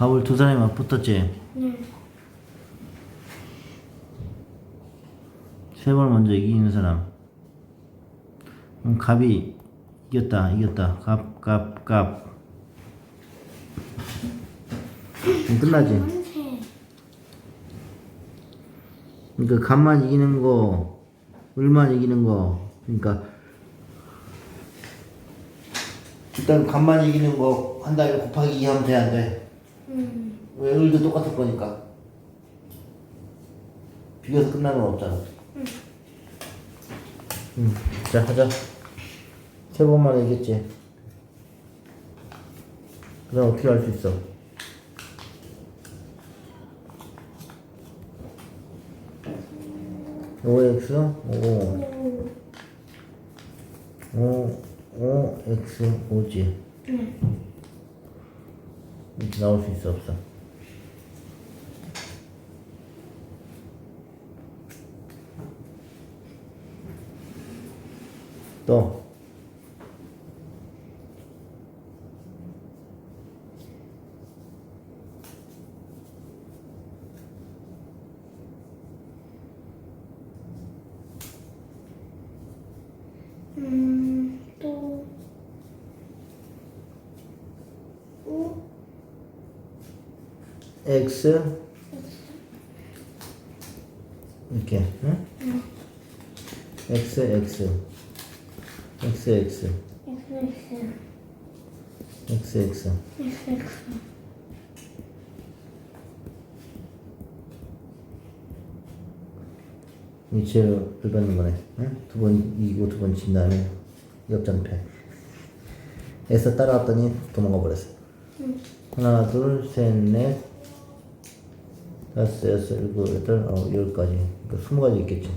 갑을 두 사람이 막 붙었지? 네. 세 번 먼저 이기는 사람. 그럼 갑이 이겼다, 이겼다. 갑, 갑, 갑. 그럼 끝나지? 그러니까 갑만 이기는 거, 을만 이기는 거. 그러니까 일단 갑만 이기는 거 한 다음에 곱하기 2 하면 돼, 안 돼? 음. 왜 을도 똑같을 거니까. 비교해서 끝나는 건 없잖아. 응. 응. 자, 하자. 세 번만 이겼지. 그 다음 어떻게 할 수 있어? 오 x 오 오. 오, 오, x, 오지. 네. 나올 수 있어, 없어? 또, 음. 또. 오. X, 이렇게, 응? 응. x, x, x, x, x, x. 위치를 불받는 거네. 응? 두번 이기고 두 번 진 다음에 역전패. 애써 따라왔더니 도망가 버렸어. 응. 하나, 둘, 셋, 넷, 다섯, 여섯, 일곱, 여덟, 아홉, 열까지. 그러니까 스무 가지 있겠지.